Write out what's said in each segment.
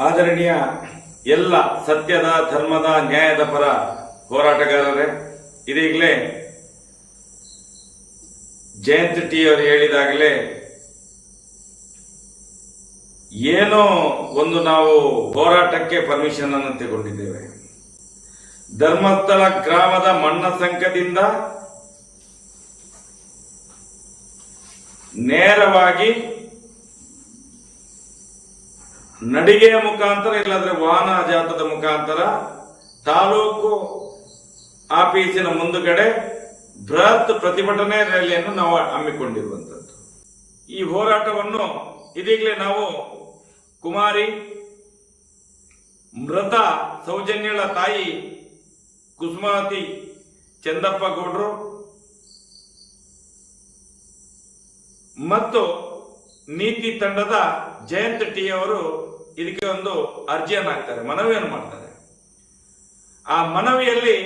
ಆದರಣೀಯ ಎಲ್ಲ ಸತ್ಯದ, ಧರ್ಮದ, ನ್ಯಾಯದ ಪರ ಹೋರಾಟಗಾರರೇ, ಇದೀಗಲೇ ಜಯಂತ್ ಟಿ ಅವರು ಹೇಳಿದಾಗಲೇ ಏನೋ ಒಂದು ನಾವು ಹೋರಾಟಕ್ಕೆ ಪರ್ಮಿಷನ್ ಅನ್ನು ತಗೊಂಡಿದ್ದೇವೆ. ಧರ್ಮಸ್ಥಳ ಗ್ರಾಮದ ಮಣ್ಣ ಸಂಕದಿಂದ ನೇರವಾಗಿ ನಡಿಗೆಯ ಮುಖಾಂತರ ಇಲ್ಲಾಂದ್ರೆ ವಾಹನ ಜಾತದ ಮುಖಾಂತರ ತಾಲೂಕು ಆಫೀಸಿನ ಮುಂದುಗಡೆ ಬೃಹತ್ ಪ್ರತಿಭಟನೆ ರ್ಯಾಲಿಯನ್ನು ನಾವು ಹಮ್ಮಿಕೊಂಡಿರುವಂತದ್ದು ಈ ಹೋರಾಟವನ್ನು ಇದೀಗಲೇ ನಾವು ಕುಮಾರಿ, ಮೃತ ಸೌಜನ್ಯಳ ತಾಯಿ ಕುಸುಮಾವತಿ ಚಂದಪ್ಪ ಗೌಡ್ರು ಮತ್ತು ನೀತಿ ತಂಡದ ಜಯಂತ್ ಟಿ ಅವರು ಇದಕ್ಕೆ ಒಂದು ಅರ್ಜಿಯನ್ನು ಹಾಕ್ತಾರೆ, ಮನವಿಯನ್ನು ಮಾಡ್ತಾರೆ. ಆ ಮನವಿಯಲ್ಲಿ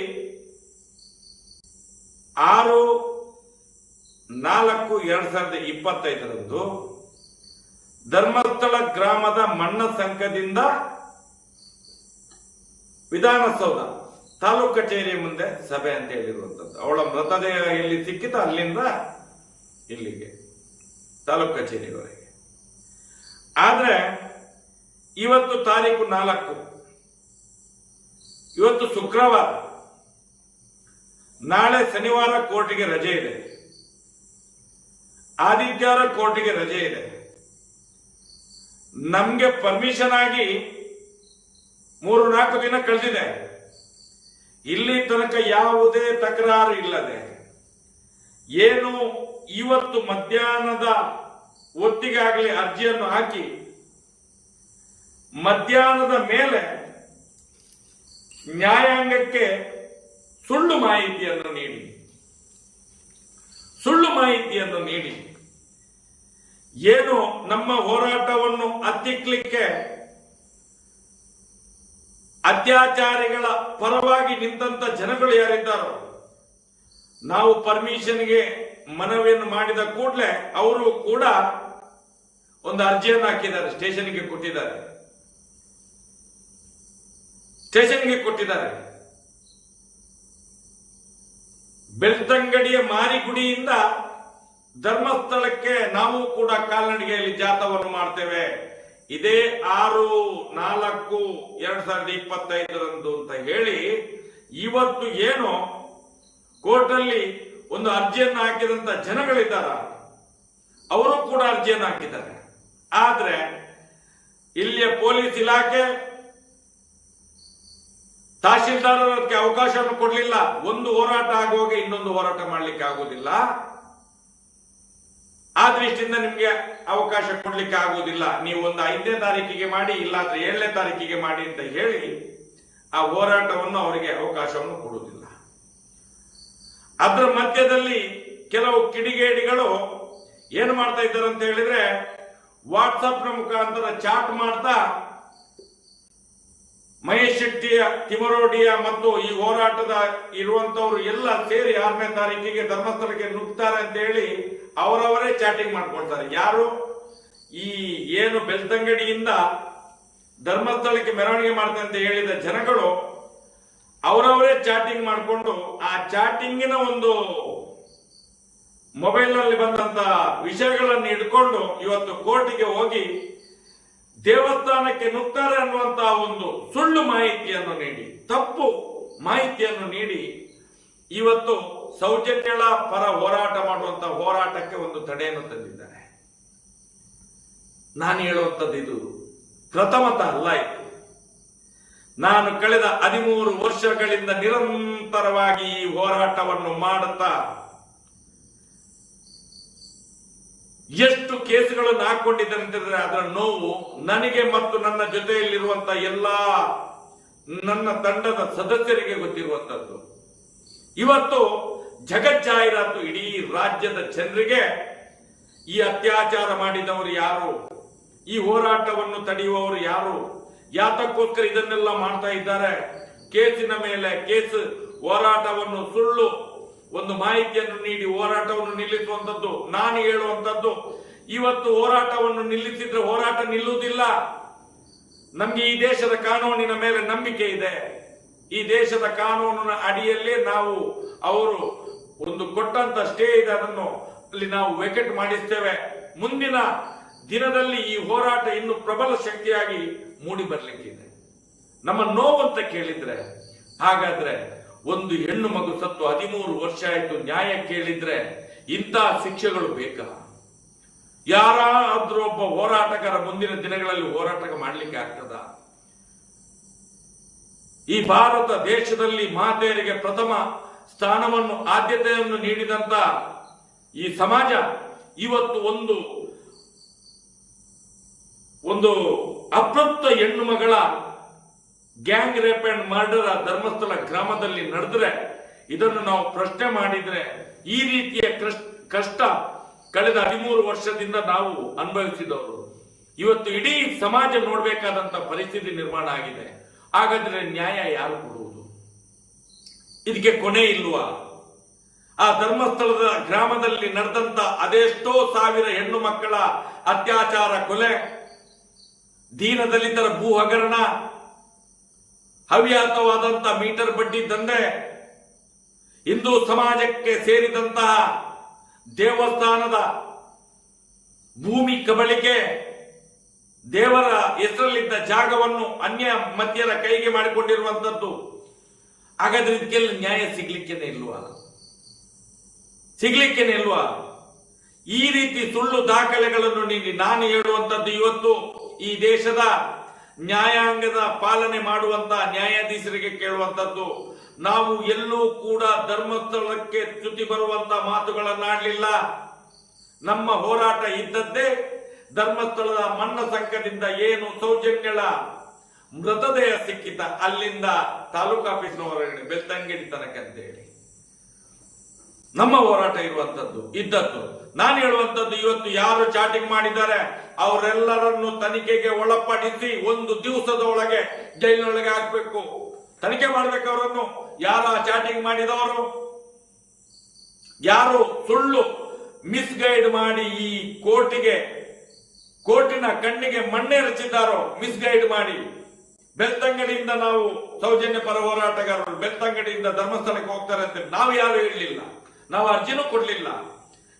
ಆರು ನಾಲ್ಕು ಎರಡ್ ಸಾವಿರದ ಇಪ್ಪತ್ತೈದರಂದು ಧರ್ಮಸ್ಥಳ ಗ್ರಾಮದ ಮಣ್ಣ ಸಂಘದಿಂದ ವಿಧಾನಸೌಧ ತಾಲೂಕು ಕಚೇರಿ ಮುಂದೆ ಸಭೆ ಅಂತ ಹೇಳಿರುವಂಥದ್ದು ಅವಳ ಮೃತದೇಹ ಎಲ್ಲಿ ಸಿಕ್ಕಿತ ಅಲ್ಲಿಂದ ಇಲ್ಲಿಗೆ, ತಾಲೂಕು ಕಚೇರಿವರೆಗೆ. ಆದ್ರೆ ಇವತ್ತು ತಾರೀಕು ನಾಲ್ಕು. ಇವತ್ತು ಶುಕ್ರವಾರ. ನಾಳೆ ಶನಿವಾರ ಕೋರ್ಟಿಗೆ ರಜೆ ಇದೆ. ಆದಿತ್ಯವಾರ ಕೋರ್ಟಿಗೆ ರಜೆ ಇದೆ. ನಮಗೆ ಪರ್ಮಿಷನ್ ಆಗಿ ಮೂರು ನಾಲ್ಕು ದಿನ ಕಳೆದಿದೆ. ಇಲ್ಲಿ ತನಕ ಯಾವುದೇ ತಕರಾರು ಇಲ್ಲದೆ ಏನು ಇವತ್ತು ಮಧ್ಯಾಹ್ನದ ಹೊತ್ತಿಗಾಗಲಿ ಅರ್ಜಿಯನ್ನು ಹಾಕಿ ಮಧ್ಯಾಹ್ನದ ಮೇಲೆ ನ್ಯಾಯಾಂಗಕ್ಕೆ ಸುಳ್ಳು ಮಾಹಿತಿಯನ್ನು ನೀಡಿ. ಸುಳ್ಳು ಮಾಹಿತಿಯನ್ನು ನೀಡಿ. ಏನು ನಮ್ಮ ಹೋರಾಟವನ್ನು ಹತ್ತಿಕ್ಲಿಕ್ಕೆ ಅತ್ಯಾಚಾರಿಗಳ ಪರವಾಗಿ ನಿಂತ ಜನಗಳು ಯಾರಿದ್ದಾರೋ, ನಾವು ಪರ್ಮಿಷನ್ಗೆ ಮನವಿಯನ್ನು ಮಾಡಿದ ಕೂಡಲೇ ಅವರು ಕೂಡ ಒಂದು ಅರ್ಜಿಯನ್ನು ಹಾಕಿದ್ದಾರೆ, ಸ್ಟೇಷನ್ಗೆ ಕೊಟ್ಟಿದ್ದಾರೆ. ಸ್ಟೇಷನ್ಗೆ ಕೊಟ್ಟಿದ್ದಾರೆ. ಬೆಳ್ತಂಗಡಿಯ ಮಾರಿಗುಡಿಯಿಂದ ಧರ್ಮಸ್ಥಳಕ್ಕೆ ನಾವು ಕೂಡ ಕಾಲ್ನಡಿಗೆಯಲ್ಲಿ ಜಾಥಾವನ್ನು ಮಾಡ್ತೇವೆ. ಇದೇ ಆರು, ನಾಲ್ಕು, ಎರಡ್ ಸಾವಿರದ ಇಪ್ಪತ್ತೈದರಂದು ಅಂತ ಹೇಳಿ ಇವತ್ತು ಏನು ಕೋರ್ಟಲ್ಲಿ ಒಂದು ಅರ್ಜಿಯನ್ನು ಹಾಕಿದಂತ ಜನಗಳಿದ್ದಾರ. ಅವರು ಕೂಡ ಅರ್ಜಿಯನ್ನು ಹಾಕಿದ್ದಾರೆ. ಆದ್ರೆ ಇಲ್ಲಿಯ ಪೊಲೀಸ್ ಇಲಾಖೆ ತಹಶೀಲ್ದಾರರು ಅದಕ್ಕೆ ಅವಕಾಶವನ್ನು ಕೊಡಲಿಲ್ಲ. ಒಂದು ಹೋರಾಟ ಆಗುವಾಗ ಇನ್ನೊಂದು ಹೋರಾಟ ಮಾಡಲಿಕ್ಕೆ ಆಗುವುದಿಲ್ಲ. ಆ ದೃಷ್ಟಿಯಿಂದ ನಿಮಗೆ ಅವಕಾಶ ಕೊಡಲಿಕ್ಕೆ ಆಗುವುದಿಲ್ಲ. ನೀವು ಒಂದು ಐದನೇ ತಾರೀಕಿಗೆ ಮಾಡಿ, ಇಲ್ಲಾಂದ್ರೆ ಏಳನೇ ತಾರೀಕಿಗೆ ಮಾಡಿ ಅಂತ ಹೇಳಿ ಆ ಹೋರಾಟವನ್ನು ಅವರಿಗೆ ಅವಕಾಶವನ್ನು ಕೊಡುವುದಿಲ್ಲ. ಅದರ ಮಧ್ಯದಲ್ಲಿ ಕೆಲವು ಕಿಡಿಗೇಡಿಗಳು ಏನು ಮಾಡ್ತಾ ಇದ್ದಾರೆ ಅಂತ ಹೇಳಿದ್ರೆ ವಾಟ್ಸಪ್ನ ಮುಖಾಂತರ ಚಾಟ್ ಮಾಡ್ತಾ ಮಹೇಶ್ ಶೆಟ್ಟಿಯ ತಿಮರೋಡಿಯ ಮತ್ತು ಈ ಹೋರಾಟದ ಇರುವಂತವರು ಎಲ್ಲ ಸೇರಿ ಆರನೇ ತಾರೀಕಿಗೆ ಧರ್ಮಸ್ಥಳಕ್ಕೆ ನುಗ್ತಾರೆ ಅಂತ ಹೇಳಿ ಅವರವರೇ ಚಾಟಿಂಗ್ ಮಾಡ್ಕೊಳ್ತಾರೆ. ಯಾರು? ಈ ಏನು ಬೆಳ್ತಂಗಡಿಯಿಂದ ಧರ್ಮಸ್ಥಳಕ್ಕೆ ಮೆರವಣಿಗೆ ಮಾಡ್ತಾರೆ ಅಂತ ಹೇಳಿದ ಜನಗಳು ಅವರವರೇ ಚಾಟಿಂಗ್ ಮಾಡಿಕೊಂಡು ಆ ಚಾಟಿಂಗಿನ ಒಂದು ಮೊಬೈಲ್ನಲ್ಲಿ ಬಂದಂತ ವಿಷಯಗಳನ್ನು ಇಟ್ಕೊಂಡು ಇವತ್ತು ಕೋರ್ಟಿಗೆ ಹೋಗಿ ದೇವಸ್ಥಾನಕ್ಕೆ ನುಗ್ತಾರೆ ಅನ್ನುವಂತಹ ಒಂದು ಸುಳ್ಳು ಮಾಹಿತಿಯನ್ನು ನೀಡಿ, ತಪ್ಪು ಮಾಹಿತಿಯನ್ನು ನೀಡಿ, ಇವತ್ತು ಸೌಜನ್ಯಳ ಪರ ಹೋರಾಟ ಮಾಡುವಂತ ಹೋರಾಟಕ್ಕೆ ಒಂದು ತಡೆಯನ್ನು ತಂದಿದ್ದಾರೆ. ನಾನು ಹೇಳುವಂಥದ್ದು ಇದು ಪ್ರಥಮತ ಅಲ್ಲ ಇದು. ನಾನು ಕಳೆದ ಹದಿಮೂರು ವರ್ಷಗಳಿಂದ ನಿರಂತರವಾಗಿ ಈ ಹೋರಾಟವನ್ನು ಮಾಡುತ್ತಾ ಎಷ್ಟು ಕೇಸುಗಳನ್ನು ಹಾಕೊಂಡಿದ್ದಾರೆ ಅಂತಂದ್ರೆ ಅದರ ನೋವು ನನಗೆ ಮತ್ತು ನನ್ನ ಜೊತೆಯಲ್ಲಿರುವಂತ ಎಲ್ಲ ನನ್ನ ತಂಡದ ಸದಸ್ಯರಿಗೆ ಗೊತ್ತಿರುವಂತದ್ದು. ಇವತ್ತು ಜಗಜ್ಜಾಹೀರಾತು ಇಡೀ ರಾಜ್ಯದ ಜನರಿಗೆ ಈ ಅತ್ಯಾಚಾರ ಮಾಡಿದವರು ಯಾರು? ಈ ಹೋರಾಟವನ್ನು ತಡೆಯುವವರು ಯಾರು? ಯಾತಕ್ಕೋಸ್ಕರ ಇದನ್ನೆಲ್ಲ ಮಾಡ್ತಾ ಇದ್ದಾರೆ? ಕೇಸಿನ ಮೇಲೆ ಕೇಸ್ ಹೋರಾಟವನ್ನು ಸುಳ್ಳು ಒಂದು ಮಾಹಿತಿಯನ್ನು ನೀಡಿ, ಹೋರಾಟವನ್ನು ನಿಲ್ಲಿಸುವಂತದ್ದು ನಾನು ಹೇಳುವಂತದ್ದು ಇವತ್ತು ಹೋರಾಟವನ್ನು ನಿಲ್ಲಿಸಿದ್ರೆ ಹೋರಾಟ ನಿಲ್ಲುವುದಿಲ್ಲ. ನಮ್ಗೆ ಈ ದೇಶದ ಕಾನೂನಿನ ಮೇಲೆ ನಂಬಿಕೆ ಇದೆ. ಈ ದೇಶದ ಕಾನೂನಿನ ಅಡಿಯಲ್ಲೇ ನಾವು, ಅವರು ಒಂದು ಕೊಟ್ಟಂತ ಸ್ಟೇ ಇದೆ, ಅದನ್ನು ಅಲ್ಲಿ ನಾವು ವೆಕೆಟ್ ಮಾಡಿಸ್ತೇವೆ. ಮುಂದಿನ ದಿನದಲ್ಲಿ ಈ ಹೋರಾಟ ಇನ್ನು ಪ್ರಬಲ ಶಕ್ತಿಯಾಗಿ ಮೂಡಿ ಬರಲಿಕ್ಕಿದೆ. ನಮ್ಮ ನೋವು ಅಂತ ಕೇಳಿದ್ರೆ, ಹಾಗಾದ್ರೆ ಒಂದು ಹೆಣ್ಣು ಮಗು ಸತ್ತು ಹದಿಮೂರು ವರ್ಷ ಆಯಿತು ನ್ಯಾಯ ಕೇಳಿದ್ರೆ ಇಂತಹ ಶಿಕ್ಷೆಗಳು ಬೇಕಾ? ಯಾರಾದ್ರೂ ಒಬ್ಬ ಹೋರಾಟಗಾರ ಮುಂದಿನ ದಿನಗಳಲ್ಲಿ ಹೋರಾಟ ಮಾಡಲಿಕ್ಕೆ ಆಗ್ತದ? ಈ ಭಾರತ ದೇಶದಲ್ಲಿ ಮಾತೆಯರಿಗೆ ಪ್ರಥಮ ಸ್ಥಾನವನ್ನು, ಆದ್ಯತೆಯನ್ನು ನೀಡಿದಂತ ಈ ಸಮಾಜ ಇವತ್ತು ಒಂದು ಒಂದು ಅಪ್ರಪ್ತ ಹೆಣ್ಣು ಮಗಳ gang rape and murder Dharmasthala ಗ್ರಾಮದಲ್ಲಿ ನಡೆದ್ರೆ ಇದನ್ನು ನಾವು ಪ್ರಶ್ನೆ ಮಾಡಿದ್ರೆ ಈ ರೀತಿಯ ಕೃಷ್- ಕಷ್ಟ ಕಳೆದ ಹದಿಮೂರು ವರ್ಷದಿಂದ ನಾವು ಅನುಭವಿಸಿದವರು. ಇವತ್ತು ಇಡೀ ಸಮಾಜ ನೋಡಬೇಕಾದಂತ ಪರಿಸ್ಥಿತಿ ನಿರ್ಮಾಣ ಆಗಿದೆ. ಹಾಗಾದ್ರೆ ನ್ಯಾಯ ಯಾರು ಕೊಡುವುದು? ಇದಕ್ಕೆ ಕೊನೆ ಇಲ್ವಾ? ಆ ಧರ್ಮಸ್ಥಳದ ಗ್ರಾಮದಲ್ಲಿ ನಡೆದಂತ ಅದೆಷ್ಟೋ ಸಾವಿರ ಹೆಣ್ಣು ಮಕ್ಕಳ ಅತ್ಯಾಚಾರ ಕೊಲೆ, ದೀನದಲಿತರ ಭೂ ಹಗರಣ ಹವ್ಯಾತವಾದಂತ ಮೀಟರ್ ಬಡ್ಡಿ ದಂಧೆ ಹಿಂದೂ ಸಮಾಜಕ್ಕೆ ಸೇರಿದಂತಹ ದೇವಸ್ಥಾನದ ಭೂಮಿ ಕಬಳಿಕೆ ದೇವರ ಹೆಸರಲ್ಲಿದ್ದ ಜಾಗವನ್ನು ಅನ್ಯ ಮಧ್ಯರ ಕೈಗೆ ಮಾಡಿಕೊಂಡಿರುವಂತದ್ದು ಹಾಗಾದ್ರೆ ಇದಕ್ಕೆಲ್ಲ ನ್ಯಾಯ ಸಿಗ್ಲಿಕ್ಕೇನೆ ಇಲ್ವಾ? ಸಿಗ್ಲಿಕ್ಕೇನೆ ಇಲ್ವಾ? ಈ ರೀತಿ ಸುಳ್ಳು ದಾಖಲೆಗಳನ್ನು ನೀಡಿ ನಾನು ಹೇಳುವಂತದ್ದು ಇವತ್ತು ಈ ದೇಶದ ನ್ಯಾಯಾಂಗದ ಪಾಲನೆ ಮಾಡುವಂತ ನ್ಯಾಯಾಧೀಶರಿಗೆ ಕೇಳುವಂತದ್ದು ನಾವು ಎಲ್ಲೂ ಕೂಡ ಧರ್ಮಸ್ಥಳಕ್ಕೆ ಚ್ಯುತಿ ಬರುವಂತ ಮಾತುಗಳನ್ನಾಡಲಿಲ್ಲ. ನಮ್ಮ ಹೋರಾಟ ಇದ್ದದ್ದೇ ಧರ್ಮಸ್ಥಳದ ಮಣ್ಣ ಸಂಘದಿಂದ ಏನು ಸೌಜನ್ಯಳ ಮೃತದೇಹ ಸಿಕ್ಕಿತ ಅಲ್ಲಿಂದ ತಾಲೂಕು ಆಫೀಸ್ನ ಹೊರಗಡೆ ಬೆಳ್ತಂಗಡಿ ತನಕ ಅಂತ ಹೇಳಿ ನಮ್ಮ ಹೋರಾಟ ಇರುವಂತದ್ದು ಇದ್ದದ್ದು. ನಾನು ಹೇಳುವಂತದ್ದು ಇವತ್ತು ಯಾರು ಚಾಟಿಂಗ್ ಮಾಡಿದ್ದಾರೆ, ಅವರೆಲ್ಲರನ್ನು ತನಿಖೆಗೆ ಒಳಪಡಿಸಿ ಒಂದು ದಿವಸದ ಒಳಗೆ ಜೈಲಿನೊಳಗೆ ಹಾಕ್ಬೇಕು. ತನಿಖೆ ಮಾಡ್ಬೇಕು ಅವರನ್ನು. ಯಾರ ಚಾಟಿಂಗ್ ಮಾಡಿದವರು? ಯಾರು ಸುಳ್ಳು ಮಿಸ್ಗೈಡ್ ಮಾಡಿ ಈ ಕೋರ್ಟಿಗೆ, ಕೋರ್ಟಿನ ಕಣ್ಣಿಗೆ ಮಣ್ಣೆ ರಚಿದ್ದಾರೋ ಮಿಸ್ಗೈಡ್ ಮಾಡಿ. ಬೆಳ್ತಂಗಡಿಯಿಂದ ನಾವು ಸೌಜನ್ಯ ಪರ ಹೋರಾಟಗಾರರು, ಬೆಳ್ತಂಗಡಿಯಿಂದ ಧರ್ಮಸ್ಥಳಕ್ಕೆ ಹೋಗ್ತಾರೆ ಅಂತ ನಾವು ಯಾರು ಹೇಳಲಿಲ್ಲ. ನಾವು ಅರ್ಜಿನೂ ಕೊಡ್ಲಿಲ್ಲ.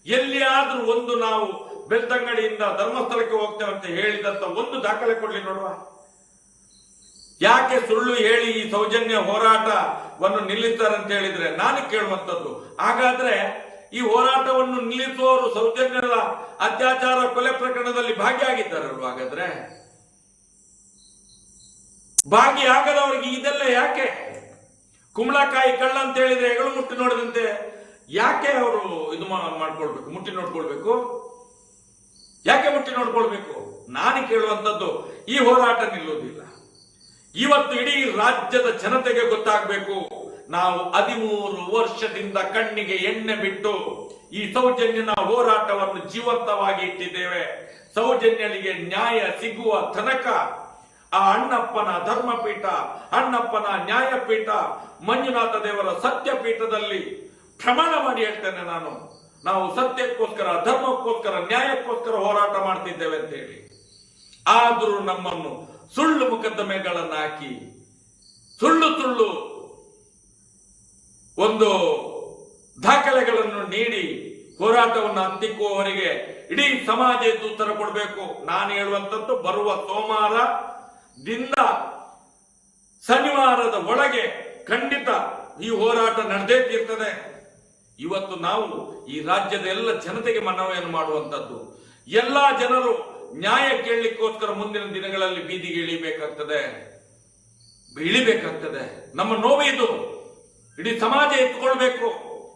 ಎಲ್ಲಿಯಾದ್ರೂ ಒಂದು ನಾವು ಬೆಳ್ತಂಗಡಿಯಿಂದ ಧರ್ಮಸ್ಥಳಕ್ಕೆ ಹೋಗ್ತೇವೆ ಅಂತ ಹೇಳಿದಂತ ಒಂದು ದಾಖಲೆ ಕೊಡ್ಲಿ ನೋಡುವ. ಯಾಕೆ ಸುಳ್ಳು ಹೇಳಿ ಈ ಸೌಜನ್ಯ ಹೋರಾಟವನ್ನು ನಿಲ್ಲಿಸ್ತಾರೆ ಅಂತ ಹೇಳಿದ್ರೆ ನಾನು ಕೇಳುವಂತದ್ದು ಹಾಗಾದ್ರೆ ಈ ಹೋರಾಟವನ್ನು ನಿಲ್ಲಿಸುವವರು ಸೌಜನ್ಯದ ಅತ್ಯಾಚಾರ ಕೊಲೆ ಪ್ರಕರಣದಲ್ಲಿ ಭಾಗಿಯಾಗಿದ್ದಾರಲ್ವ ಹಾಗಾದ್ರೆ? ಭಾಗಿಯಾಗದವರಿಗೆ ಇದೆಲ್ಲ ಯಾಕೆ? ಕುಂಬಳಕಾಯಿ ಕಳ್ಳ ಅಂತ ಹೇಳಿದ್ರೆ ಹೆಗಳು ಮುಟ್ಟು ನೋಡಿದಂತೆ ಯಾಕೆ ಅವರು ಇದು ಮಾಡ್ಕೊಳ್ಬೇಕು? ಮುಟ್ಟಿ ನೋಡ್ಕೊಳ್ಬೇಕು? ಯಾಕೆ ಮುಟ್ಟಿ ನೋಡ್ಕೊಳ್ಬೇಕು? ನಾನು ಕೇಳುವಂಥದ್ದು, ಈ ಹೋರಾಟ ನಿಲ್ಲುವುದಿಲ್ಲ. ಇವತ್ತು ಇಡೀ ರಾಜ್ಯದ ಜನತೆಗೆ ಗೊತ್ತಾಗಬೇಕು, ನಾವು ಹದಿಮೂರು ವರ್ಷದಿಂದ ಕಣ್ಣಿಗೆ ಎಣ್ಣೆ ಬಿಟ್ಟು ಈ ಸೌಜನ್ಯನ ಹೋರಾಟವನ್ನು ಜೀವಂತವಾಗಿ ಇಟ್ಟಿದ್ದೇವೆ. ಸೌಜನ್ಯನಿಗೆ ನ್ಯಾಯ ಸಿಗುವ ತನಕ ಆ ಅಣ್ಣಪ್ಪನ ಧರ್ಮಪೀಠ, ಅಣ್ಣಪ್ಪನ ನ್ಯಾಯಪೀಠ ಮಂಜುನಾಥ ದೇವರ ಸತ್ಯಪೀಠದಲ್ಲಿ ಪ್ರಮಾಣ ಮಾಡಿ ಹೇಳ್ತೇನೆ ನಾನು. ನಾವು ಸತ್ಯಕ್ಕೋಸ್ಕರ, ಧರ್ಮಕ್ಕೋಸ್ಕರ, ನ್ಯಾಯಕ್ಕೋಸ್ಕರ ಹೋರಾಟ ಮಾಡ್ತಿದ್ದೇವೆ ಅಂತ ಹೇಳಿ. ಆದರೂ ನಮ್ಮನ್ನು ಸುಳ್ಳು ಮುಕದ್ದಮೆಗಳನ್ನು ಹಾಕಿ ಸುಳ್ಳು ಸುಳ್ಳು ಒಂದು ದಾಖಲೆಗಳನ್ನು ನೀಡಿ ಹೋರಾಟವನ್ನು ಹತ್ತಿಕ್ಕುವವರಿಗೆ ಇಡೀ ಸಮಾಜ ಎದ್ದು ಉತ್ತರ ಕೊಡಬೇಕು. ನಾನು ಹೇಳುವಂತದ್ದು ಬರುವ ಸೋಮವಾರದಿಂದ ಶನಿವಾರದ ಒಳಗೆ ಖಂಡಿತ ಈ ಹೋರಾಟ ನಡೆದೇ ತೀರ್ತದೆ. ಇವತ್ತು ನಾವು ಈ ರಾಜ್ಯದ ಎಲ್ಲ ಜನತೆಗೆ ಮನವಿಯನ್ನು ಮಾಡುವಂತದ್ದು ಎಲ್ಲ ಜನರು ನ್ಯಾಯ ಕೇಳಲಿಕ್ಕೋಸ್ಕರ ಮುಂದಿನ ದಿನಗಳಲ್ಲಿ ಬೀದಿಗೆ ಇಳಿಬೇಕಾಗ್ತದೆ. ಇಳಿಬೇಕಾಗ್ತದೆ. ನಮ್ಮ ನೋವು ಇದು. ಇಡೀ ಸಮಾಜ ಎತ್ಕೊಳ್ಬೇಕು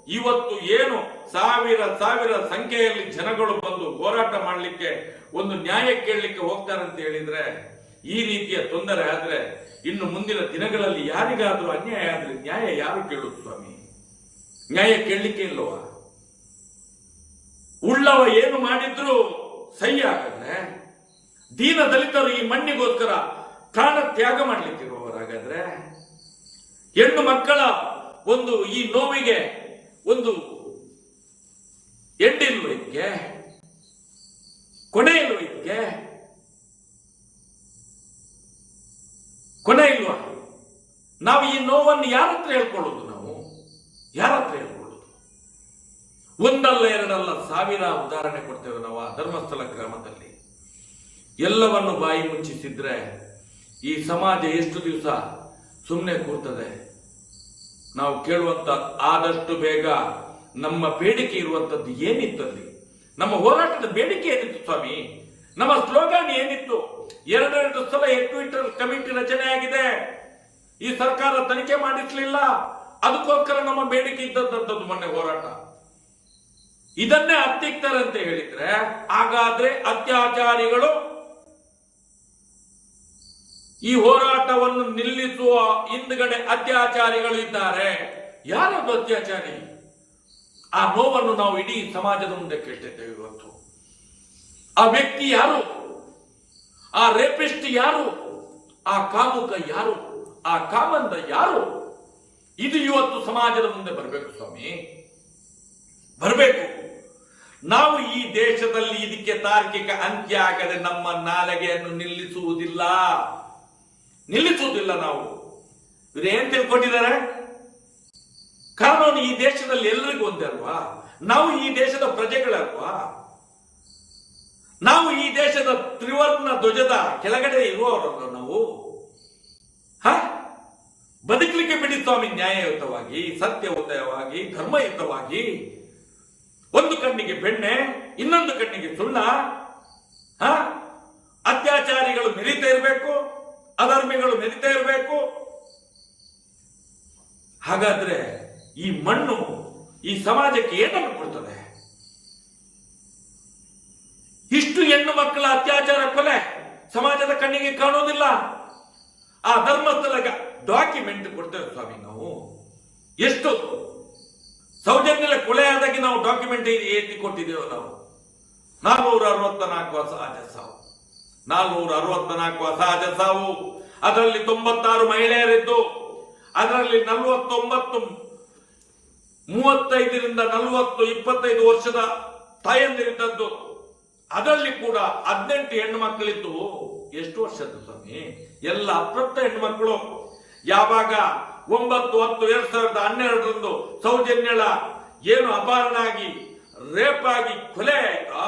ಇವತ್ತು ಏನು ಸಾವಿರ ಸಾವಿರ ಸಂಖ್ಯೆಯಲ್ಲಿ ಜನಗಳು ಬಂದು ಹೋರಾಟ ಮಾಡಲಿಕ್ಕೆ ಒಂದು ನ್ಯಾಯ ಕೇಳಲಿಕ್ಕೆ ಹೋಗ್ತಾರೆ ಅಂತ ಹೇಳಿದ್ರೆ, ಈ ರೀತಿಯ ತೊಂದರೆ ಆದ್ರೆ ಇನ್ನು ಮುಂದಿನ ದಿನಗಳಲ್ಲಿ ಯಾರಿಗಾದ್ರೂ ಅನ್ಯಾಯ ಆದ್ರೆ ನ್ಯಾಯ ಯಾರು ಕೇಳುದು ಸ್ವಾಮಿ? ನ್ಯಾಯ ಕೇಳಲಿಕ್ಕೆ ಇಲ್ವಾ? ಉಳ್ಳವ ಏನು ಮಾಡಿದ್ರು ಸಹಿ ಹಾಕಿದ್ರೆ ದೀನ ದಲಿತರು ಈ ಮಣ್ಣಿಗೋಸ್ಕರ ಪ್ರಾಣ ತ್ಯಾಗ ಮಾಡ್ಲಿಕ್ಕಿರುವವರಾಗಾದ್ರೆ ಹೆಣ್ಣು ಮಕ್ಕಳ ಒಂದು ಈ ನೋವಿಗೆ ಒಂದು ಎಂಡಿಲ್ವ ಇದಕ್ಕೆ? ಕೊನೆ ಇಲ್ವ ಇದಕ್ಕೆ? ಕೊನೆ ಇಲ್ವಾ ನಾವು ಈ ನೋವನ್ನು ಯಾರತ್ರ ಹೇಳ್ಕೊಳ್ಳೋದು ನಾವು? ಯಾರ ಹತ್ರ ಹೇಳ್ಕೊಳ್ಳೋದು ಒಂದಲ್ಲ ಎರಡಲ್ಲ ಸಾವಿರ ಉದಾಹರಣೆ ಕೊಡ್ತೇವೆ ನಾವು ಧರ್ಮಸ್ಥಳ ಗ್ರಾಮದಲ್ಲಿ. ಎಲ್ಲವನ್ನು ಬಾಯಿ ಮುಚ್ಚಿಸಿದ್ರೆ ಈ ಸಮಾಜ ಎಷ್ಟು ದಿವಸ ಸುಮ್ಮನೆ ಕೂರ್ತದೆ? ನಾವು ಕೇಳುವಂತ ಆದಷ್ಟು ಬೇಗ ನಮ್ಮ ಬೇಡಿಕೆ ಇರುವಂತದ್ದು ಏನಿತ್ತಲ್ಲಿ ನಮ್ಮ ಹೋರಾಟದ ಬೇಡಿಕೆ ಏನಿತ್ತು ಸ್ವಾಮಿ? ನಮ್ಮ ಸ್ಲೋಗನ್ ಏನಿತ್ತು? ಎರಡೆರಡು ಸಲ ಎಕ್ವಿಟರ್ ಕಮಿಟಿ ರಚನೆ ಆಗಿದೆ ಈ ಸರ್ಕಾರ ತನಿಖೆ ಮಾಡಿಸ್ಲಿಲ್ಲ. ಅದಕ್ಕೋಸ್ಕರ ನಮ್ಮ ಬೇಡಿಕೆ ಇದ್ದದ್ದು ಮೊನ್ನೆ ಹೋರಾಟ. ಇದನ್ನೇ ಹತ್ತಿಕ್ತಾರೆ ಅಂತ ಹೇಳಿದ್ರೆ, ಹಾಗಾದ್ರೆ ಅತ್ಯಾಚಾರಿಗಳು ಈ ಹೋರಾಟವನ್ನು ನಿಲ್ಲಿಸುವ ಹಿಂದ್ಗಡೆ ಅತ್ಯಾಚಾರಿಗಳು ಇದ್ದಾರೆ. ಯಾರದು ಅತ್ಯಾಚಾರಿ? ಆ ನೋವನ್ನು ನಾವು ಇಡೀ ಸಮಾಜದ ಮುಂದೆ ಕೇಳ್ತಿದ್ದೇವೆ ಇವತ್ತು. ಆ ವ್ಯಕ್ತಿ ಯಾರು? ಆ ರೇಪಿಸ್ಟ್ ಯಾರು? ಆ ಕಾಮುಕ ಯಾರು? ಆ ಕಾಮಂದ ಯಾರು? ಇದು ಇವತ್ತು ಸಮಾಜದ ಮುಂದೆ ಬರಬೇಕು ಸ್ವಾಮಿ. ಬರಬೇಕು. ನಾವು ಈ ದೇಶದಲ್ಲಿ ಇದಕ್ಕೆ ತಾರ್ಕಿಕ ಅಂತ್ಯ ಆಗದೆ ನಮ್ಮ ನಾಲಗೆಯನ್ನು ನಿಲ್ಲಿಸುವುದಿಲ್ಲ. ನಿಲ್ಲಿಸುವುದಿಲ್ಲ ನಾವು. ಇವ್ರು ಏನ್ ತಿಳ್ಕೊಂಡಿದ್ದಾರೆ ಕಾನೂನು ಈ ದೇಶದಲ್ಲಿ ಎಲ್ಲರಿಗೂ ಒಂದೇ ಅಲ್ವಾ? ನಾವು ಈ ದೇಶದ ಪ್ರಜೆಗಳಲ್ವಾ? ನಾವು ಈ ದೇಶದ ತ್ರಿವರ್ಣ ಧ್ವಜದ ಕೆಳಗಡೆ ಇರುವವರಲ್ಲ ನಾವು? ಹ? ಬದುಕಲಿಕ್ಕೆ ಬಿಡಿ ಸ್ವಾಮಿ, ನ್ಯಾಯಯುತವಾಗಿ, ಸತ್ಯಯುತವಾಗಿ, ಧರ್ಮಯುತವಾಗಿ. ಒಂದು ಕಣ್ಣಿಗೆ ಬೆಣ್ಣೆ, ಇನ್ನೊಂದು ಕಣ್ಣಿಗೆ ಹ? ಅತ್ಯಾಚಾರಿಗಳು ಮೆರಿತಾ ಇರಬೇಕು, ಅಧರ್ಮಿಗಳು ಮೆರಿತಾ ಇರಬೇಕು. ಹಾಗಾದ್ರೆ ಈ ಮಣ್ಣು ಈ ಸಮಾಜಕ್ಕೆ ಏನನ್ನು ಕೊಡ್ತದೆ? ಇಷ್ಟು ಹೆಣ್ಣು ಮಕ್ಕಳ ಅತ್ಯಾಚಾರ ಕೊಲೆ ಸಮಾಜದ ಕಣ್ಣಿಗೆ ಕಾಣೋದಿಲ್ಲ ಆ ಧರ್ಮಸ್ಥಳಗ ಡಾಕ್ಯುಮೆಂಟ್ ಕೊಡ್ತೇವೆ ಸ್ವಾಮಿ ನಾವು. ಎಷ್ಟು ಸೌಜನ್ಯದ ಕೊಲೆ ಆದಾಗ ನಾವು ಡಾಕ್ಯುಮೆಂಟ್ ಎತ್ತಿ ಕೊಟ್ಟಿದ್ದೇವೆ ನಾವು. ನಾಲ್ನೂರ ಅರವತ್ತ ನಾಲ್ಕು ಅಸಹಜ ಸಾವು. ನಾಲ್ನೂರ ಅರವತ್ತ ನಾಲ್ಕು ಅಸಹಜ ಸಾವು. ಅದರಲ್ಲಿ ತೊಂಬತ್ತಾರು ಮಹಿಳೆಯರಿದ್ದು, ಅದರಲ್ಲಿ ನಲವತ್ತೊಂಬತ್ತು ಮೂವತ್ತೈದರಿಂದ ನಲವತ್ತು ಇಪ್ಪತ್ತೈದು ವರ್ಷದ ತಾಯಂದಿರಿದ್ದದ್ದು. ಅದರಲ್ಲಿ ಕೂಡ ಹದಿನೆಂಟು ಹೆಣ್ಣು ಮಕ್ಕಳಿದ್ದು ಎಷ್ಟು ವರ್ಷದ ಸ್ವಾಮಿ? ಎಲ್ಲ ಅಪ್ರಪ್ತ ಹೆಣ್ಣು ಮಕ್ಕಳು ಯಾವಾಗ ಒಂಬತ್ತು, ಹತ್ತು, ಎರಡ್ ಸಾವಿರದ ಹನ್ನೆರಡರಂದು ಸೌಜನ್ಯಳ ಏನು ಅಪಹರಣ ಆಗಿ ರೇಪ್ ಆಗಿ ಕೊಲೆ ಆಯ್ತಾ?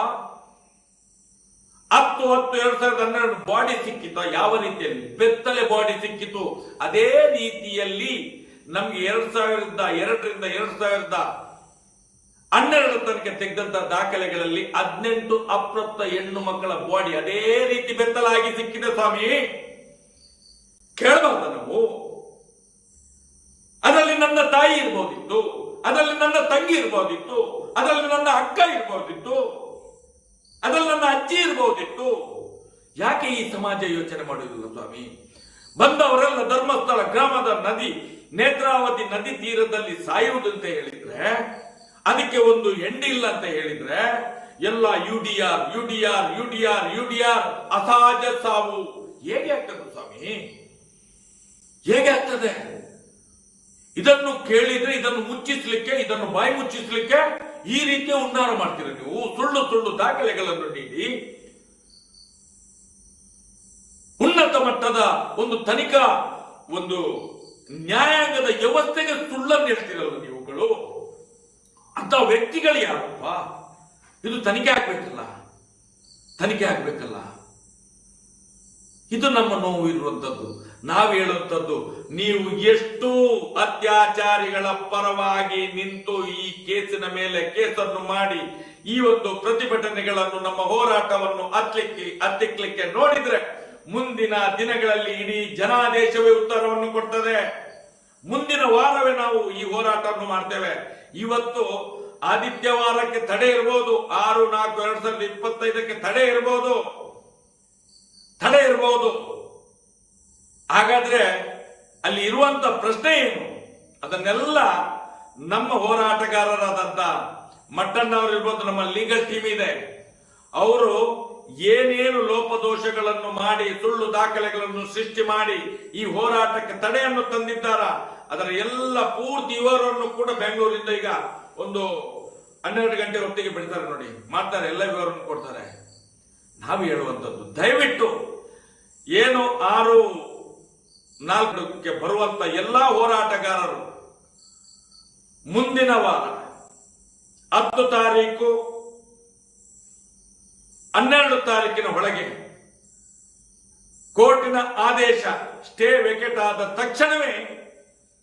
ಹತ್ತು ಹತ್ತು, ಎರಡ್ ಸಾವಿರದ ಹನ್ನೆರಡು ಬಾಡಿ ಸಿಕ್ಕಿತ ಯಾವ ರೀತಿಯಲ್ಲಿ? ಬೆತ್ತಲೆ ಬಾಡಿ ಸಿಕ್ಕಿತು ಅದೇ ರೀತಿಯಲ್ಲಿ ನಮ್ಗೆ ಎರಡ್ ಸಾವಿರದ ಎರಡರಿಂದ ಎರಡ್ ಸಾವಿರದ ಹನ್ನೆರಡರ ತನಕ ದಾಖಲೆಗಳಲ್ಲಿ ಹದಿನೆಂಟು, ಅಪ್ರಪ್ತ ಹೆಣ್ಣು ಮಕ್ಕಳ ಬಾಡಿ ಅದೇ ರೀತಿ ಬೆತ್ತಲಾಗಿ ಸಿಕ್ಕಿದೆ ಸ್ವಾಮಿ. ಕೇಳಬಾರ್ದ ನಾವು. ಅದರಲ್ಲಿ ನನ್ನ ತಾಯಿ ಇರ್ಬೋದಿತ್ತು, ಅದರಲ್ಲಿ ನನ್ನ ತಂಗಿ ಇರ್ಬೋದಿತ್ತು, ಅದರಲ್ಲಿ ನನ್ನ ಅಕ್ಕ ಇರ್ಬೋದಿತ್ತು, ಅದರಲ್ಲಿ ನನ್ನ ಅಜ್ಜಿ ಇರ್ಬೋದಿತ್ತು. ಯಾಕೆ ಈ ಸಮಾಜ ಯೋಚನೆ ಮಾಡುವುದಿಲ್ಲ ಸ್ವಾಮಿ? ಬಂದವರೆಲ್ಲ ಧರ್ಮಸ್ಥಳ, ಗ್ರಾಮದ ನದಿ, ನೇತ್ರಾವತಿ ನದಿ ತೀರದಲ್ಲಿ ಸಾಯುವುದಂತ ಹೇಳಿದ್ರೆ ಅದಕ್ಕೆ ಒಂದು ಎಂಡ್ ಇಲ್ಲ ಅಂತ ಹೇಳಿದ್ರೆ, ಎಲ್ಲ U D R U D R U D R U D R ಅಸಹಜ ಸಾವು. ಹೇಗೆ ಆಗ್ತದೆ ಸ್ವಾಮಿ? ಹೇಗೆ ಆಗ್ತದೆ? ಇದನ್ನು ಕೇಳಿದ್ರೆ, ಇದನ್ನು ಮುಚ್ಚಿಸ್ಲಿಕ್ಕೆ, ಇದನ್ನು ಬಾಯಿ ಮುಚ್ಚಿಸ್ಲಿಕ್ಕೆ ಈ ರೀತಿಯ ಉನ್ನಾರ ಮಾಡ್ತೀರ ನೀವು? ಸುಳ್ಳು ಸುಳ್ಳು ದಾಖಲೆಗಳನ್ನು ನೀಡಿ. ಉನ್ನತ ಮಟ್ಟದ ಒಂದು ತನಿಖಾ, ಒಂದು ನ್ಯಾಯಾಂಗದ ವ್ಯವಸ್ಥೆಗೆ ಸುಳ್ಳನ್ನು ಹೇಳ್ತೀರಲ್ಲ ನೀವುಗಳು ಅಂತ ವ್ಯಕ್ತಿಗಳು ಯಾರಪ್ಪ ಇದು ತನಿಖೆ ಆಗ್ಬೇಕಲ್ಲ. ತನಿಖೆ ಆಗ್ಬೇಕಲ್ಲ. ಇದು ನಮ್ಮ ನೋವು ಇರುವಂತದ್ದು ನಾವು ಹೇಳುವಂಥದ್ದು, ನೀವು ಎಷ್ಟು ಅತ್ಯಾಚಾರಿಗಳ ಪರವಾಗಿ ನಿಂತು ಈ ಕೇಸಿನ ಮೇಲೆ ಕೇಸನ್ನು ಮಾಡಿ ಈ ಒಂದು ಪ್ರತಿಭಟನೆಗಳನ್ನು ನಮ್ಮ ಹೋರಾಟವನ್ನು ಹತ್ಲಿಕ್ಕೆ ಹತ್ತಿಕ್ಲಿಕ್ಕೆ ನೋಡಿದ್ರೆ ಮುಂದಿನ ದಿನಗಳಲ್ಲಿ ಇಡೀ ಜನಾದೇಶವೇ ಉತ್ತರವನ್ನು ಕೊಡ್ತದೆ. ಮುಂದಿನ ವಾರವೇ ನಾವು ಈ ಹೋರಾಟವನ್ನು ಮಾಡ್ತೇವೆ. ಇವತ್ತು ಆದಿತ್ಯವಾರಕ್ಕೆ ತಡೆ ಇರಬಹುದು ಆರು, ನಾಲ್ಕು, ಎರಡ್ ಸಾವಿರದ ಇಪ್ಪತ್ತೈದಕ್ಕೆ ತಡೆ ಇರಬಹುದು ತಡೆ ಇರಬಹುದು ಹಾಗಾದ್ರೆ ಅಲ್ಲಿ ಇರುವಂತ ಪ್ರಶ್ನೆ ಏನು? ಅದನ್ನೆಲ್ಲ ನಮ್ಮ ಹೋರಾಟಗಾರರಾದಂತ ಮಟ್ಟಣ್ಣವರು ಇರ್ಬೋದು, ನಮ್ಮ ಲೀಗಲ್ ಟೀಮ್ ಇದೆ. ಅವರು ಏನೇನು ಲೋಪದೋಷಗಳನ್ನು ಮಾಡಿ, ಸುಳ್ಳು ದಾಖಲೆಗಳನ್ನು ಸೃಷ್ಟಿ ಮಾಡಿ, ಈ ಹೋರಾಟಕ್ಕೆ ತಡೆಯನ್ನು ತಂದಿದ್ದಾರ? ಅದರ ಎಲ್ಲ ಪೂರ್ತಿ ವಿವರವನ್ನು ಕೂಡ ಬೆಂಗಳೂರಿಂದ ಈಗ ಒಂದು ಹನ್ನೆರಡು ಗಂಟೆ ಹೊತ್ತಿಗೆ ಬಿಡ್ತಾರೆ ನೋಡಿ. ಮಾಡ್ತಾರೆ, ಎಲ್ಲ ವಿವರವನ್ನು ಕೊಡ್ತಾರೆ. ನಾವು ಹೇಳುವಂಥದ್ದು, ದಯವಿಟ್ಟು ಏನು ಆರು ನಾಲ್ಕಕ್ಕೆ ಬರುವಂತ ಎಲ್ಲ ಹೋರಾಟಗಾರರು, ಮುಂದಿನ ವಾರ ಹತ್ತು ತಾರೀಕು ಹನ್ನೆರಡು ತಾರೀಕಿನ ಒಳಗೆ ಕೋರ್ಟಿನ ಆದೇಶ ಸ್ಟೇ ವೆಕೆಟ್ ಆದ ತಕ್ಷಣವೇ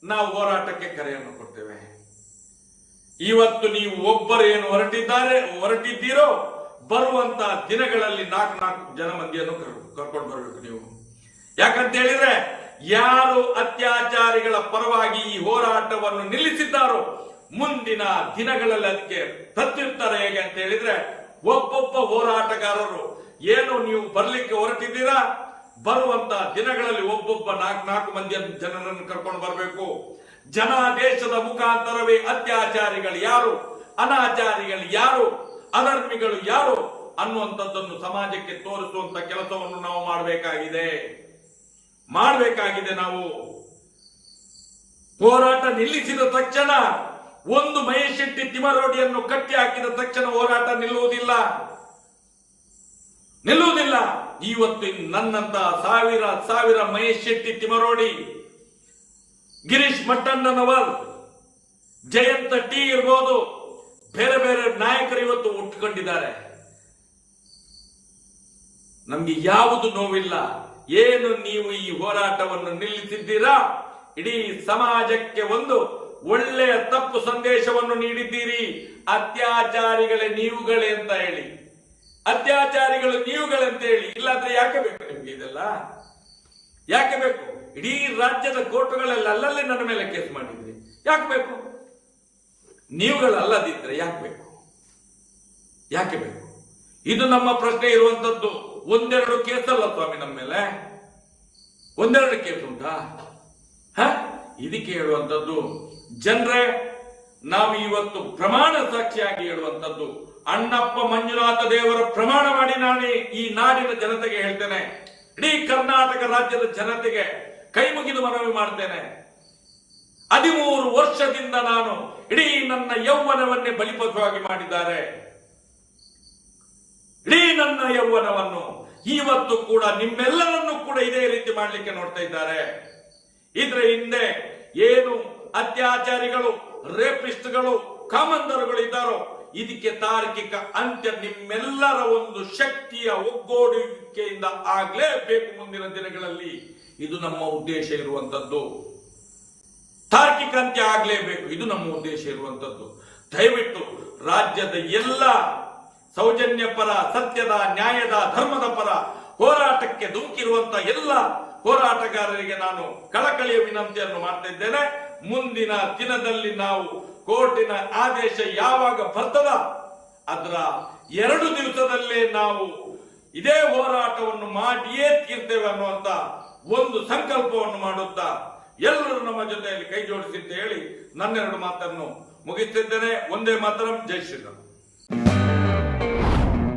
ನಾವು ಹೋರಾಟಕ್ಕೆ ಕರೆಯನ್ನು ಕೊಡ್ತೇವೆ. ಇವತ್ತು ನೀವು ಒಬ್ಬರು ಏನು ಹೊರಟಿದ್ದಾರೆ, ಹೊರಟಿದ್ದೀರೋ ಬರುವಂತಹ ದಿನಗಳಲ್ಲಿ ನಾಲ್ಕು ನಾಲ್ಕು ಜನ ಮಂದಿಯನ್ನು ಕರ್- ಕರ್ಕೊಂಡು ಬರಬೇಕು ನೀವು. ಯಾಕಂತ ಹೇಳಿದ್ರೆ, ಯಾರು ಅತ್ಯಾಚಾರಿಗಳ ಪರವಾಗಿ ಈ ಹೋರಾಟವನ್ನು ನಿಲ್ಲಿಸಿದ್ದಾರೋ, ಮುಂದಿನ ದಿನಗಳಲ್ಲಿ ಅದಕ್ಕೆ ಪ್ರತ್ಯುತ್ತರ ಹೇಗೆ ಅಂತ ಹೇಳಿದ್ರೆ ಒಬ್ಬೊಬ್ಬ ಹೋರಾಟಗಾರರು, ಏನು ನೀವು ಬರ್ಲಿಕ್ಕೆ ಹೊರಟಿದ್ದೀರಾ? ಬರುವಂತ ದಿನಗಳಲ್ಲಿ ಒಬ್ಬೊಬ್ಬ ನಾಲ್ಕು ನಾಲ್ಕು ಮಂದಿ ಜನರನ್ನು ಕರ್ಕೊಂಡು ಬರಬೇಕು. ಜನ ದೇಶದ ಮುಖಾಂತರವೇ ಅತ್ಯಾಚಾರಿಗಳು ಯಾರು? ಅನಾಚಾರಿಗಳು ಯಾರು? ಅಧರ್ಮಿಗಳು ಯಾರು? ಅನ್ನುವಂಥದ್ದನ್ನು ಸಮಾಜಕ್ಕೆ ತೋರಿಸುವಂತ ಕೆಲಸವನ್ನು ನಾವು ಮಾಡಬೇಕಾಗಿದೆ. ಮಾಡಬೇಕಾಗಿದೆ ನಾವು. ಹೋರಾಟ ನಿಲ್ಲಿಸಿದ ತಕ್ಷಣ ಒಂದು ಮಹೇಶ್ ಶೆಟ್ಟಿ ತಿಮರೋಡಿಯನ್ನು ಕಟ್ಟಿ ಹಾಕಿದ ತಕ್ಷಣ ಹೋರಾಟ ನಿಲ್ಲುವುದಿಲ್ಲ. ನಿಲ್ಲುವುದಿಲ್ಲ. ಇವತ್ತು ನನ್ನಂತ ಸಾವಿರ ಸಾವಿರ ಮಹೇಶ್ ಶೆಟ್ಟಿ ತಿಮರೋಡಿ, ಗಿರೀಶ್ ಮಟ್ಟಣ್ಣನವರ್, ಜಯಂತ ಟಿ ಇರ್ಬೋದು, ಬೇರೆ ಬೇರೆ ನಾಯಕರು ಇವತ್ತು ಉಟ್ಕೊಂಡಿದ್ದಾರೆ. ನಮ್ಗೆ ಯಾವುದು ನೋವಿಲ್ಲ. ಏನು ನೀವು ಈ ಹೋರಾಟವನ್ನು ನಿಲ್ಲಿಸಿದ್ದೀರಾ? ಇಡೀ ಸಮಾಜಕ್ಕೆ ಒಂದು ಒಳ್ಳೆಯ ತಪ್ಪು ಸಂದೇಶವನ್ನು ನೀಡಿದ್ದೀರಿ. ಅತ್ಯಾಚಾರಿಗಳೇ ನೀವುಗಳೇ ಅಂತ ಹೇಳಿ. ಅತ್ಯಾಚಾರಿಗಳು ನೀವುಗಳಂತ ಹೇಳಿ. ಇಲ್ಲಾಂದ್ರೆ ಯಾಕೆ ಬೇಕು ನಿಮ್ಗೆ ಇದೆಲ್ಲ? ಯಾಕೆ ಬೇಕು? ಇಡೀ ರಾಜ್ಯದ ಕೋರ್ಟುಗಳಲ್ಲಿ ಅಲ್ಲಲ್ಲಿ ನನ್ನ ಮೇಲೆ ಕೇಸ್ ಮಾಡಿದ್ರಿ. ಯಾಕೆ ಬೇಕು? ನೀವುಗಳಲ್ಲದಿದ್ರೆ ಯಾಕೆ ಬೇಕು? ಯಾಕೆ ಬೇಕು? ಇದು ನಮ್ಮ ಪ್ರಶ್ನೆ ಇರುವಂತದ್ದು. ಒಂದೆರಡು ಕೇಸ್ ಅಲ್ಲ ಸ್ವಾಮಿ ನಮ್ಮ ಮೇಲೆ? ಒಂದೆರಡು ಕೇಸ್ ಉಂಟಾ? ಹ? ಇದಕ್ಕೆ ಹೇಳುವಂತದ್ದು ಜನರೇ, ನಾವು ಇವತ್ತು ಪ್ರಮಾಣ ಸಾಕ್ಷಿಯಾಗಿ ಹೇಳುವಂಥದ್ದು. ಅಣ್ಣಪ್ಪ ಮಂಜುನಾಥ ದೇವರ ಪ್ರಮಾಣ ಮಾಡಿ ನಾನು ಈ ನಾಡಿನ ಜನತೆಗೆ ಹೇಳ್ತೇನೆ. ಇಡೀ ಕರ್ನಾಟಕ ರಾಜ್ಯದ ಜನತೆಗೆ ಕೈ ಮುಗಿದು ಮನವಿ ಮಾಡ್ತೇನೆ. ಹದಿಮೂರು ವರ್ಷದಿಂದ ನಾನು ಇಡೀ ನನ್ನ ಯೌವನವನ್ನೇ ಬಲಿಪಶುವಾಗಿ ಮಾಡಿದ್ದಾರೆ. ಇಡೀ ನನ್ನ ಯೌವನವನ್ನು ಇವತ್ತು ಕೂಡ ನಿಮ್ಮೆಲ್ಲರನ್ನು ಕೂಡ ಇದೇ ರೀತಿ ಮಾಡಲಿಕ್ಕೆ ನೋಡ್ತಾ ಇದ್ದಾರೆ. ಇದ್ರ ಹಿಂದೆ ಏನು ಅತ್ಯಾಚಾರಿಗಳು, ರೇಪಿಸ್ಟ್ಗಳು ಕಾಮಂದರುಗಳು ಇದ್ದಾರೋ ಇದಕ್ಕೆ ತಾರ್ಕಿಕ ಅಂತ್ಯ ನಿಮ್ಮೆಲ್ಲರ ಒಂದು ಶಕ್ತಿಯ ಒಗ್ಗೂಡುವಿಕೆಯಿಂದ ಆಗ್ಲೇಬೇಕು ಮುಂದಿನ ದಿನಗಳಲ್ಲಿ. ಇದು ನಮ್ಮ ಉದ್ದೇಶ ಇರುವಂತದ್ದು. ತಾರ್ಕಿಕ ಅಂತ್ಯ ಆಗ್ಲೇಬೇಕು. ಇದು ನಮ್ಮ ಉದ್ದೇಶ ಇರುವಂತದ್ದು. ದಯವಿಟ್ಟು ರಾಜ್ಯದ ಎಲ್ಲ ಸೌಜನ್ಯ ಪರ, ಸತ್ಯದ, ನ್ಯಾಯದ, ಧರ್ಮದ ಪರ ಹೋರಾಟಕ್ಕೆ ಧುಮುಕಿರುವಂತ ಎಲ್ಲ ಹೋರಾಟಗಾರರಿಗೆ ನಾನು ಕಳಕಳಿಯ ವಿನಂತಿಯನ್ನು ಮಾಡ್ತಾ ಇದ್ದೇನೆ ಮುಂದಿನ ದಿನದಲ್ಲಿ ನಾವು ಕೋರ್ಟಿನ ಆದೇಶ ಯಾವಾಗ ಬರ್ತದ ಅದರ ಎರಡು ದಿವಸದಲ್ಲೇ ನಾವು ಇದೇ ಹೋರಾಟವನ್ನು ಮಾಡಿಯೇ ತೀರ್ತೇವೆ ಅನ್ನುವಂತ ಒಂದು ಸಂಕಲ್ಪವನ್ನು ಮಾಡುತ್ತಾ ಎಲ್ಲರೂ ನಮ್ಮ ಜೊತೆಯಲ್ಲಿ ಕೈ ಜೋಡಿಸಿ ಅಂತ ಹೇಳಿ ನನ್ನೆರಡು ಮಾತನ್ನು ಮುಗಿಸುತ್ತಿದ್ದೇನೆ ಒಂದೇ ಮಾತ್ರ, ಜೈ